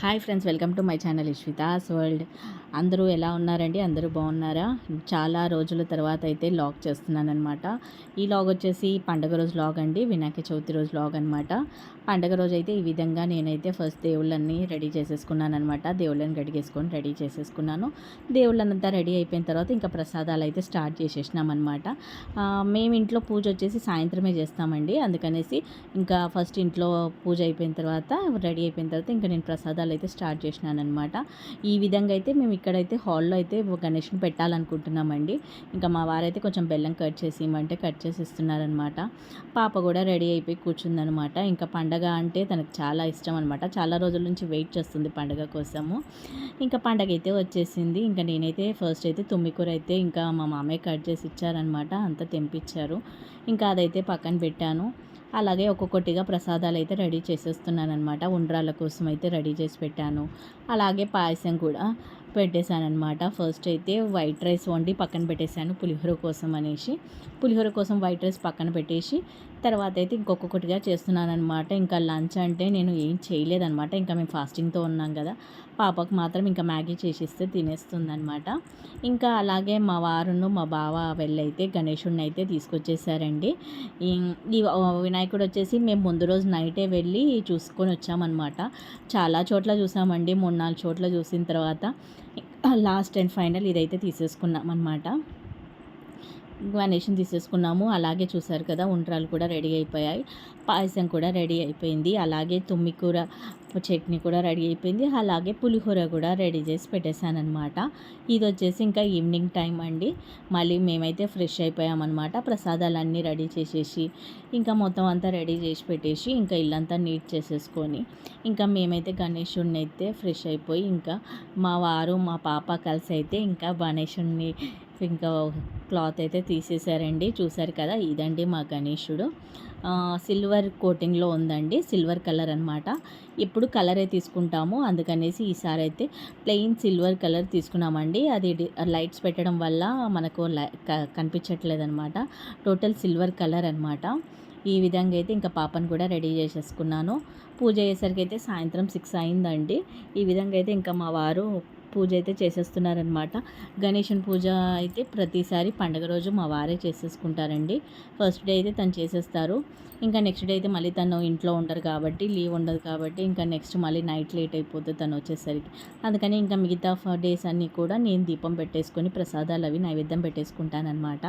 Hi friends, welcome to my channel Ishvita's World. అందరూ ఎలా ఉన్నారండి? అందరూ బాగున్నారా? చాలా రోజుల తర్వాత అయితే లాగ్ చేస్తున్నాను అనమాట ఈ లాగ్ వచ్చేసి పండగ రోజు లాగ్ అండి. వినాయక చవితి రోజు లాగ్ అనమాట పండగ రోజు అయితే ఈ విధంగా నేనైతే ఫస్ట్ దేవుళ్ళన్నీ రెడీ చేసేసుకున్నాను అనమాట దేవుళ్ళని గడిగేసుకొని రెడీ చేసేసుకున్నాను. దేవుళ్ళనంతా రెడీ అయిపోయిన తర్వాత ఇంకా ప్రసాదాలు అయితే స్టార్ట్ చేసేసినాం అనమాట మేము ఇంట్లో పూజ వచ్చేసి సాయంత్రమే చేస్తామండి. అందుకనేసి ఇంకా ఫస్ట్ ఇంట్లో పూజ అయిపోయిన తర్వాత రెడీ అయిపోయిన తర్వాత ఇంకా నేను ప్రసాదాలు అయితే స్టార్ట్ చేసినానమాట ఈ విధంగా అయితే మేము ఇక్కడైతే హాల్లో అయితే గణేష్ని పెట్టాలనుకుంటున్నామండి. ఇంకా మా వారైతే కొంచెం బెల్లం కట్ చేసి ఇవ్వమంటే కట్ చేసి ఇస్తున్నారనమాట. పాప కూడా రెడీ అయిపోయి కూర్చుందనమాట. ఇంకా పండగ అంటే తనకు చాలా ఇష్టం అనమాట. చాలా రోజుల నుంచి వెయిట్ చేస్తుంది పండగ కోసము. ఇంకా పండగ అయితే వచ్చేసింది. ఇంకా నేనైతే ఫస్ట్ అయితే తుమ్మికూర అయితే ఇంకా మా మామయ్య కట్ చేసి ఇచ్చారనమాట. అంతా తెంపించారు. ఇంకా అదైతే పక్కన పెట్టాను. అలాగే ఒక్కొక్కటిగా ప్రసాదాలు అయితే రెడీ చేసేస్తున్నాను అనమాట ఉండ్రాల కోసం అయితే రెడీ చేసి పెట్టాను. అలాగే పాయసం కూడా పెట్టేశానమాట ఫస్ట్ అయితే వైట్ రైస్ వండి పక్కన పెట్టేశాను పులిహోర కోసం అనేసి. పులిహోర కోసం వైట్ రైస్ పక్కన పెట్టేసి తర్వాత అయితే ఇంకొకటిగా చేస్తున్నాను అనమాట ఇంకా లంచ్ అంటే నేను ఏం చేయలేదనమాట ఇంకా మేము ఫాస్టింగ్తో ఉన్నాం కదా. పాపకు మాత్రం ఇంకా మ్యాగీ చేసిస్తే తినేస్తుందనమాట ఇంకా అలాగే మా వారును మా బావ వెళ్ళైతే గణేషుడిని అయితే తీసుకొచ్చేసారండి. ఈ వినాయకుడు వచ్చేసి మేము ముందు రోజు నైటే వెళ్ళి చూసుకొని వచ్చామన్నమాట. చాలా చోట్ల చూసామండి. మూడు నాలుగు చోట్ల చూసిన తర్వాత లాస్ట్ అండ్ ఫైనల్ ఇదైతే తీసేసుకున్నాం అనమాట గణేష్ని తీసేసుకున్నాము. అలాగే చూసారు కదా ఉండ్రాలు కూడా రెడీ అయిపోయాయి. పాయసం కూడా రెడీ అయిపోయింది. అలాగే తుమ్మికూర చట్నీ కూడా రెడీ అయిపోయింది. అలాగే పులిహోర కూడా రెడీ చేసి పెట్టేశానమాట ఇది వచ్చేసి ఇంకా ఈవినింగ్ టైం అండి. మళ్ళీ మేమైతే ఫ్రెష్ అయిపోయామన్నమాట. ప్రసాదాలన్నీ రెడీ చేసేసి ఇంకా మొత్తం అంతా రెడీ చేసి పెట్టేసి ఇంకా ఇల్లంతా నీట్ చేసేసుకొని ఇంకా మేమైతే గణేషుడిని అయితే ఫ్రెష్ అయిపోయి ఇంకా మా వారు మా పాప కలిసి అయితే ఇంకా గణేషుడిని ఇంకా క్లాత్ అయితే తీసేశారండి చూసారు కదా ఇదండి మా గణేషుడు. సిల్వర్ కోటింగ్లో ఉందండి. సిల్వర్ కలర్ అనమాట ఎప్పుడు కలరే తీసుకుంటాము. అందుకనేసి ఈసారి అయితే ప్లెయిన్ సిల్వర్ కలర్ తీసుకున్నామండి. అది లైట్స్ పెట్టడం వల్ల మనకు కనిపించట్లేదు అనమాట టోటల్ సిల్వర్ కలర్ అనమాట ఈ విధంగా అయితే ఇంకా పాపను కూడా రెడీ చేసేసుకున్నాను. పూజ అయ్యేసరికి అయితే సాయంత్రం సిక్స్ అయిందండి. ఈ విధంగా అయితే ఇంకా మా వారు పూజ అయితే చేసేస్తున్నారనమాట గణేషన్ పూజ అయితే ప్రతిసారి పండగ రోజు మా వారే చేసేసుకుంటారండి. ఫస్ట్ డే అయితే తను చేసేస్తారు. ఇంకా నెక్స్ట్ డే అయితే మళ్ళీ తను ఇంట్లో ఉండరు కాబట్టి లీవ్ ఉండదు కాబట్టి ఇంకా నెక్స్ట్ మళ్ళీ నైట్ లేట్ అయిపోతుంది తను వచ్చేసరికి. అందుకని ఇంకా మిగతా డేస్ అన్నీ కూడా నేను దీపం పెట్టేసుకొని ప్రసాదాలు అవి నైవేద్యం పెట్టేసుకుంటానమాట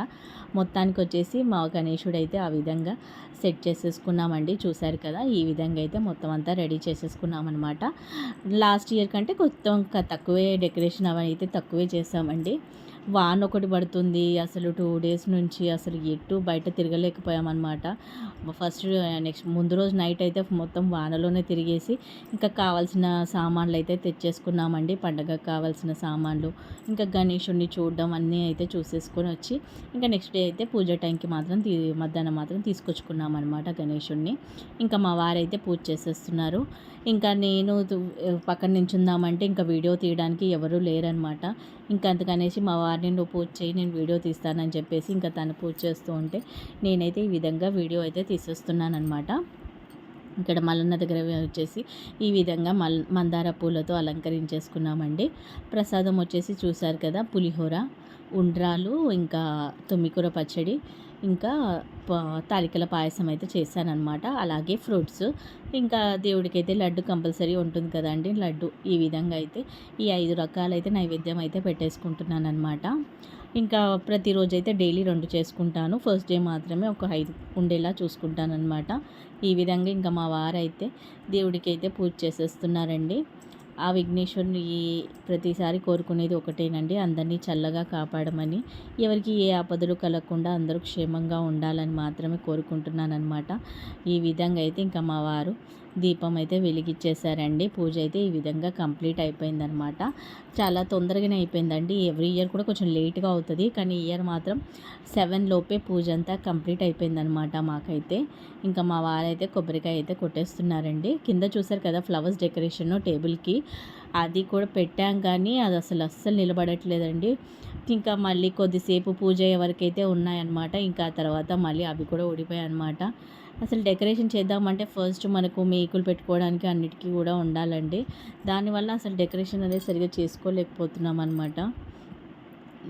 మొత్తానికి వచ్చేసి మా గణేషుడు అయితే ఆ విధంగా సెట్ చేసేసుకున్నామండి. చూశారు కదా ఈ విధంగా అయితే మొత్తం అంతా రెడీ చేసేసుకున్నామన్నమాట. లాస్ట్ ఇయర్ కంటే కొంచెం తక్కువే డెకరేషన్ అవి అయితే తక్కువే చేసామండి వాన్ ఒకటి పడుతుంది. అసలు టూ డేస్ నుంచి అసలు ఎటు బయట తిరగలేకపోయామన్నమాట. ఫస్ట్ నెక్స్ట్ ముందు రోజు నైట్ అయితే మొత్తం వానలోనే తిరిగేసి ఇంకా కావాల్సిన సామాన్లు అయితే తెచ్చేసుకున్నామండి. పండగకు కావాల్సిన సామాన్లు ఇంకా గణేషుడిని చూడడం అన్నీ అయితే చూసేసుకొని వచ్చి ఇంకా నెక్స్ట్ డే అయితే పూజ టైంకి మాత్రం తీ మధ్యాహ్నం మాత్రం తీసుకొచ్చుకున్నాం అనమాట గణేషుడిని ఇంకా మా వారైతే పూజ చేసేస్తున్నారు. ఇంకా నేను పక్కన నించుందామంటే ఇంకా వీడియో తీయడానికి ఎవరూ లేరనమాట ఇంకా అందుకనేసి మా వారిని నువ్వు పూజ చేయి నేను వీడియో తీస్తానని చెప్పేసి ఇంకా తను పూజ చేస్తూ ఉంటే నేనైతే ఈ విధంగా వీడియో అయితే తీసేస్తున్నాను అనమాట ఇక్కడ మల్లన్న దగ్గర వచ్చేసి ఈ విధంగా మల్ మందార పూలతో అలంకరించేసుకున్నామండి. ప్రసాదం వచ్చేసి చూశారు కదా పులిహోర ఉండ్రాలు ఇంకా తుమ్మికూర పచ్చడి ఇంకా తాలికల పాయసం అయితే చేశానమాట అలాగే ఫ్రూట్స్. ఇంకా దేవుడికి అయితే లడ్డు కంపల్సరీ ఉంటుంది కదండి. లడ్డు ఈ విధంగా అయితే ఈ ఐదు రకాలైతే నైవేద్యం అయితే పెట్టేసుకుంటున్నాను అనమాట ఇంకా ప్రతిరోజు అయితే డైలీ రెండు చేసుకుంటాను. ఫస్ట్ డే మాత్రమే ఒక ఐదు ఉండేలా చూసుకుంటాను అనమాట ఈ విధంగా ఇంకా మా వారైతే దేవుడికి అయితే పూజ చేసేస్తున్నారండి. ఆ విఘ్నేశ్వరుని ప్రతిసారి కోరుకునేది ఒకటేనండి. అందరినీ చల్లగా కాపాడమని ఎవరికి ఏ ఆపదలు కలగకుండా అందరూ క్షేమంగా ఉండాలని మాత్రమే కోరుకుంటున్నానమాట ఈ విధంగా అయితే ఇంకా మా వారు దీపం అయితే వెలిగించేశారండి పూజ అయితే ఈ విధంగా కంప్లీట్ అయిపోయిందనమాట చాలా తొందరగానే అయిపోయిందండి. ఎవ్రీ ఇయర్ కూడా కొంచెం లేట్గా అవుతుంది. కానీ ఇయర్ మాత్రం సెవెన్ లోపే పూజ అంతా కంప్లీట్ అయిపోయిందనమాట మాకైతే. ఇంకా మా వారైతే కొబ్బరికాయ అయితే కొట్టేస్తున్నారండి. కింద చూసారు కదా ఫ్లవర్స్ డెకరేషన్ టేబుల్కి. అది కూడా పెట్టాం కానీ అది అసలు అస్సలు నిలబడట్లేదండి. ఇంకా మళ్ళీ కొద్దిసేపు పూజ ఎవరికైతే ఉన్నాయన్నమాట. ఇంకా తర్వాత మళ్ళీ అవి కూడా ఊడిపోయాయి అనమాట అసలు డెకరేషన్ చేద్దామంటే ఫస్ట్ మనకు మేకులు పెట్టుకోవడానికి అన్నిటికీ కూడా ఉండాలండి. దానివల్ల అసలు డెకరేషన్ అనేది సరిగ్గా చేసుకోలేకపోతున్నాం అనమాట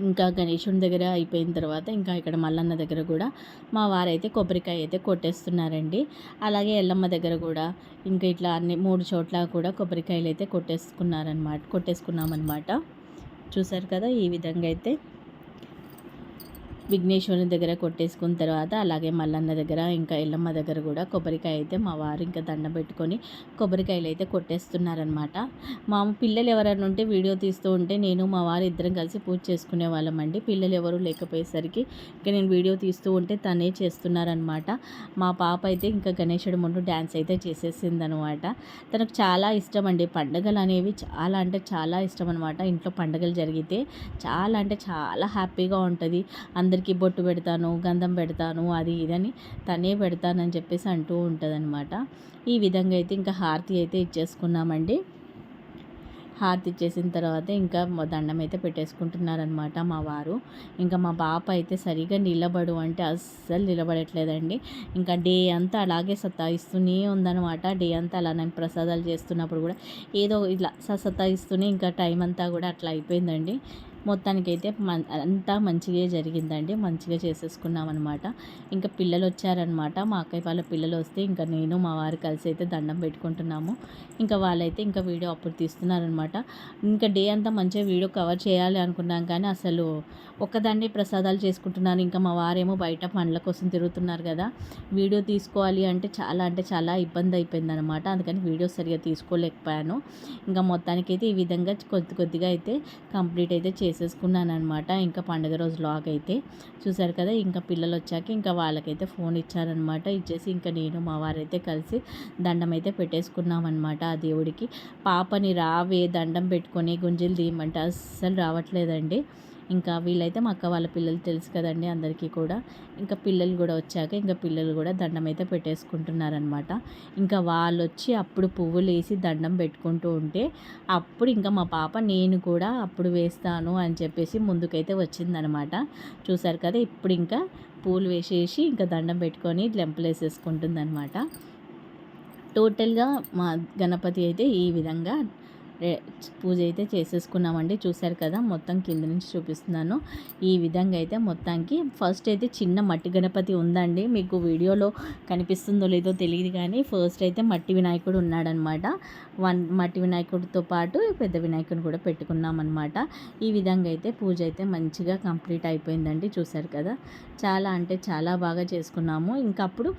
ఇంకా గణేశుని దగ్గర అయిపోయిన తర్వాత ఇంకా ఇక్కడ మల్లన్న దగ్గర కూడా మా వారైతే కొబ్బరికాయ అయితే కొట్టేస్తున్నారండి. అలాగే ఎల్లమ్మ దగ్గర కూడా ఇంకా ఇట్లా అన్ని మూడు చోట్ల కూడా కొబ్బరికాయలు అయితే కొట్టేసుకున్నారనమాట కొట్టేసుకున్నామన్నమాట. చూసారు కదా ఈ విధంగా అయితే విఘ్నేశ్వరుని దగ్గర కొట్టేసుకున్న తర్వాత అలాగే మల్లన్న దగ్గర ఇంకా ఎల్లమ్మ దగ్గర కూడా కొబ్బరికాయ అయితే మా వారు ఇంకా దండ పెట్టుకొని కొబ్బరికాయలు అయితే కొట్టేస్తున్నారనమాట మా పిల్లలు ఎవరైనా ఉంటే వీడియో తీస్తూ ఉంటే నేను మా వారు ఇద్దరం కలిసి పూజ చేసుకునే వాళ్ళమండి పిల్లలు ఎవరు లేకపోయేసరికి ఇంకా నేను వీడియో తీస్తూ ఉంటే తనే చేస్తున్నారనమాట మా పాప అయితే ఇంకా గణేశుడు ముందు డ్యాన్స్ అయితే చేసేసింది అనమాట తనకు చాలా ఇష్టం అండి. పండుగలు అనేవి చాలా అంటే చాలా ఇష్టం అనమాట ఇంట్లో పండుగలు జరిగితే చాలా అంటే చాలా హ్యాపీగా ఉంటుంది. అందరి అందరికీ బొట్టు పెడతాను గంధం పెడతాను అది ఇదని తనే పెడతానని చెప్పేసి అంటూ ఉంటుందన్నమాట. ఈ విధంగా అయితే ఇంకా హారతి అయితే ఇచ్చేసుకున్నామండి. హారతి ఇచ్చేసిన తర్వాత ఇంకా దండం అయితే పెట్టేసుకుంటున్నారనమాట మా వారు. ఇంకా మా పాప అయితే సరిగా నిలబడు అంటే అస్సలు నిలబడట్లేదండి. ఇంకా డే అంతా అలాగే సతాయిస్తూనే ఉందనమాట డే అంతా అలా నేను ప్రసాదాలు చేస్తున్నప్పుడు కూడా ఏదో ఇట్లా సతాయిస్తూనే ఇంకా టైం అంతా కూడా అట్లా అయిపోయిందండి. మొత్తానికైతే అంతా మంచిగా జరిగిందండి. మంచిగా చేసేసుకున్నాం అనమాట ఇంకా పిల్లలు వచ్చారనమాట మా అక్కయ్య వాళ్ళ పిల్లలు వస్తే ఇంకా నేను మా వారు కలిసి అయితే దండం పెట్టుకుంటున్నాము. ఇంకా వాళ్ళైతే ఇంకా వీడియో అప్పుడు తీస్తున్నారనమాట ఇంకా డే అంతా మంచిగా వీడియో కవర్ చేయాలి అనుకున్నాం కానీ అసలు ఒక్కదాన్ని ప్రసాదాలు చేసుకుంటున్నాను ఇంకా మా వారేమో బయట పండ్ల కోసం తిరుగుతున్నారు కదా. వీడియో తీసుకోవాలి అంటే చాలా అంటే చాలా ఇబ్బంది అయిపోయింది అనమాట అందుకని వీడియో సరిగా తీసుకోలేకపోయాను. ఇంకా మొత్తానికైతే ఈ విధంగా కొద్ది కొద్దిగా అయితే కంప్లీట్ అయితే చేసేసుకున్నాను అనమాట ఇంకా పండుగ రోజు లాగ్ అయితే చూశారు కదా ఇంకా పిల్లలు వచ్చాక ఇంకా వాళ్ళకైతే ఫోన్ ఇచ్చారనమాట ఇచ్చేసి ఇంకా నేను మా వారైతే కలిసి దండం అయితే పెట్టేసుకున్నాం అనమాట ఆ దేవుడికి. పాపని రావే దండం పెట్టుకొని గుంజలు తీయమంటే అస్సలు రావట్లేదండి. ఇంకా వీళ్ళైతే మా అక్క వాళ్ళ పిల్లలు తెలుసు కదండి అందరికీ కూడా. ఇంకా పిల్లలు కూడా వచ్చాక ఇంకా పిల్లలు కూడా దండం అయితే పెట్టేసుకుంటున్నారనమాట ఇంకా వాళ్ళు వచ్చి అప్పుడు పువ్వులు వేసి దండం పెట్టుకుంటూ ఉంటే అప్పుడు ఇంకా మా పాప నేను కూడా అప్పుడు వేస్తాను అని చెప్పేసి ముందుకైతే వచ్చిందనమాట చూసారు కదా ఇప్పుడు ఇంకా పూలు వేసేసి ఇంకా దండం పెట్టుకొని లెంపలు వేసేసుకుంటుందనమాట టోటల్గా మా గణపతి అయితే ఈ విధంగా పూజ అయితే చేసేసుకున్నామండి. చూశారు కదా మొత్తం కింద నుంచి చూపిస్తున్నాను. ఈ విధంగా అయితే మొత్తానికి ఫస్ట్ అయితే చిన్న మట్టి గణపతి ఉందండి. మీకు వీడియోలో కనిపిస్తుందో లేదో తెలియదు కానీ ఫస్ట్ అయితే మట్టి వినాయకుడు ఉన్నాడనమాట. వన్ మట్టి వినాయకుడితో పాటు పెద్ద వినాయకుడిని కూడా పెట్టుకున్నాం అనమాట ఈ విధంగా అయితే పూజ అయితే మంచిగా కంప్లీట్ అయిపోయిందండి. చూశారు కదా చాలా అంటే చాలా బాగా చేసుకున్నాము. ఇంకా అప్పుడు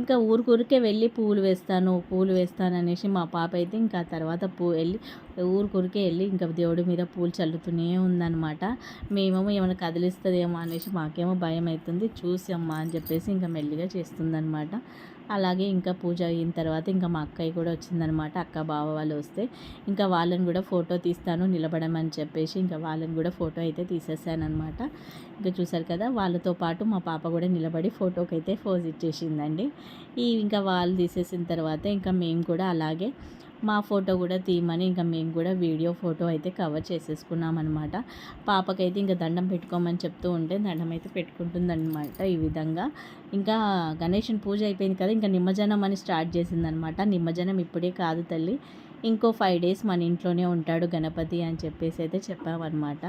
ఇంకా ఊరికూరికే వెళ్ళి పూలు వేస్తాను పూలు వేస్తాను అనేసి మా పాప అయితే ఇంకా తర్వాత పూ వెళ్ళి ఊరికొరికే వెళ్ళి ఇంకా దేవుడి మీద పూలు చల్లుతూనే ఉందన్నమాట. మేమేమో ఏమైనా కదిలిస్తుందేమో అనేసి మాకేమో భయం అవుతుంది చూసి అని చెప్పేసి ఇంకా మెల్లిగా చేస్తుందనమాట అలాగే ఇంకా పూజ అయిన తర్వాత ఇంకా మా అక్కయ్య కూడా వచ్చిందనమాట అక్క బావ వాళ్ళు వస్తే ఇంకా వాళ్ళని కూడా ఫోటో తీస్తాను నిలబడమని చెప్పేసి ఇంకా వాళ్ళని కూడా ఫోటో అయితే తీసేసానమాట ఇంకా చూసారు కదా వాళ్ళతో పాటు మా పాప కూడా నిలబడి ఫోటోకి అయితే ఫోజ్ ఇచ్చేసిందండి. ఈ ఇంకా వాళ్ళు తీసేసిన తర్వాత ఇంకా మేము కూడా అలాగే మా ఫోటో కూడా తీయమని ఇంకా మేము కూడా వీడియో ఫోటో అయితే కవర్ చేసేసుకున్నాం అనమాట పాపకైతే ఇంకా దండం పెట్టుకోమని చెప్తూ ఉంటే దండం అయితే పెట్టుకుంటుందన్నమాట ఈ విధంగా. ఇంకా గణేషన్ పూజ అయిపోయింది కదా ఇంకా నిమజ్జనం అని స్టార్ట్ చేసిందనమాట నిమజ్జనం ఇప్పుడే కాదు తల్లి ఇంకో ఫైవ్ డేస్ మన ఇంట్లోనే ఉంటాడు గణపతి అని చెప్పేసి అయితే చెప్పామన్నమాట.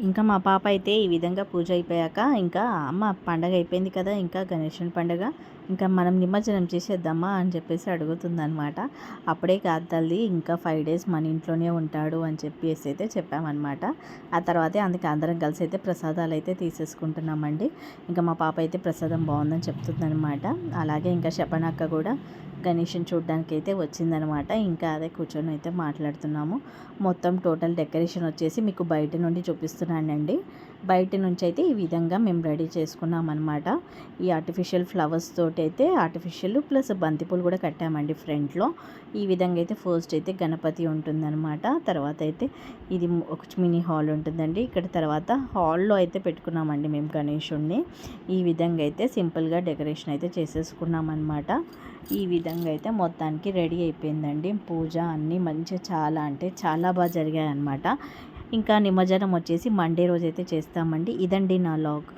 ఇంకా మా పాప అయితే ఈ విధంగా పూజ అయిపోయాక ఇంకా అమ్మ పండగ అయిపోయింది కదా ఇంకా గణేషన్ పండగ ఇంకా మనం నిమజ్జనం చేసేద్దామా అని చెప్పేసి అడుగుతుందనమాట అప్పుడే కాదు తల్లి ఇంకా ఫైవ్ డేస్ మన ఇంట్లోనే ఉంటాడు అని చెప్పేసి అయితే చెప్పామన్నమాట. ఆ తర్వాతే అందుకే అందరం కలిసి అయితే ప్రసాదాలు అయితే తీసేసుకుంటున్నామండి. ఇంకా మా పాప అయితే ప్రసాదం బాగుందని చెప్తుందనమాట అలాగే ఇంకా శపనక్క కూడా గణేషన్ చూడడానికి అయితే వచ్చిందనమాట. ఇంకా అదే కూర్చొని అయితే మాట్లాడుతున్నాము. మొత్తం టోటల్ డెకరేషన్ వచ్చేసి మీకు బయట నుండి చూపిస్తున్నానండి. బయట నుంచి అయితే ఈ విధంగా మేము రెడీ చేసుకున్నామన్నమాట ఈ ఆర్టిఫిషియల్ ఫ్లవర్స్ తోటి అయితే ఆర్టిఫిషియల్ ప్లస్ బంతిపూలు కూడా కట్టామండి ఫ్రంట్లో. ఈ విధంగా అయితే ఫస్ట్ అయితే గణపతి ఉంటుందన్నమాట తర్వాత అయితే ఇది ఒక మినీ హాల్ ఉంటుందండి. ఇక్కడ తర్వాత హాల్లో అయితే పెట్టుకున్నామండి మేము గణేషుణ్ణి. ఈ విధంగా అయితే సింపుల్గా డెకరేషన్ అయితే చేసేసుకున్నామన్నమాట ఈ విధంగా అయితే మొత్తానికి రెడీ అయిపోయిందండి. పూజ అన్నీ మంచిగా చాలా అంటే చాలా బాగా జరిగాయి అనమాట ఇంకా నిమజ్జనం వచ్చేసి మండే రోజు అయితే చేస్తామండి. ఇదండి నా లాగ్.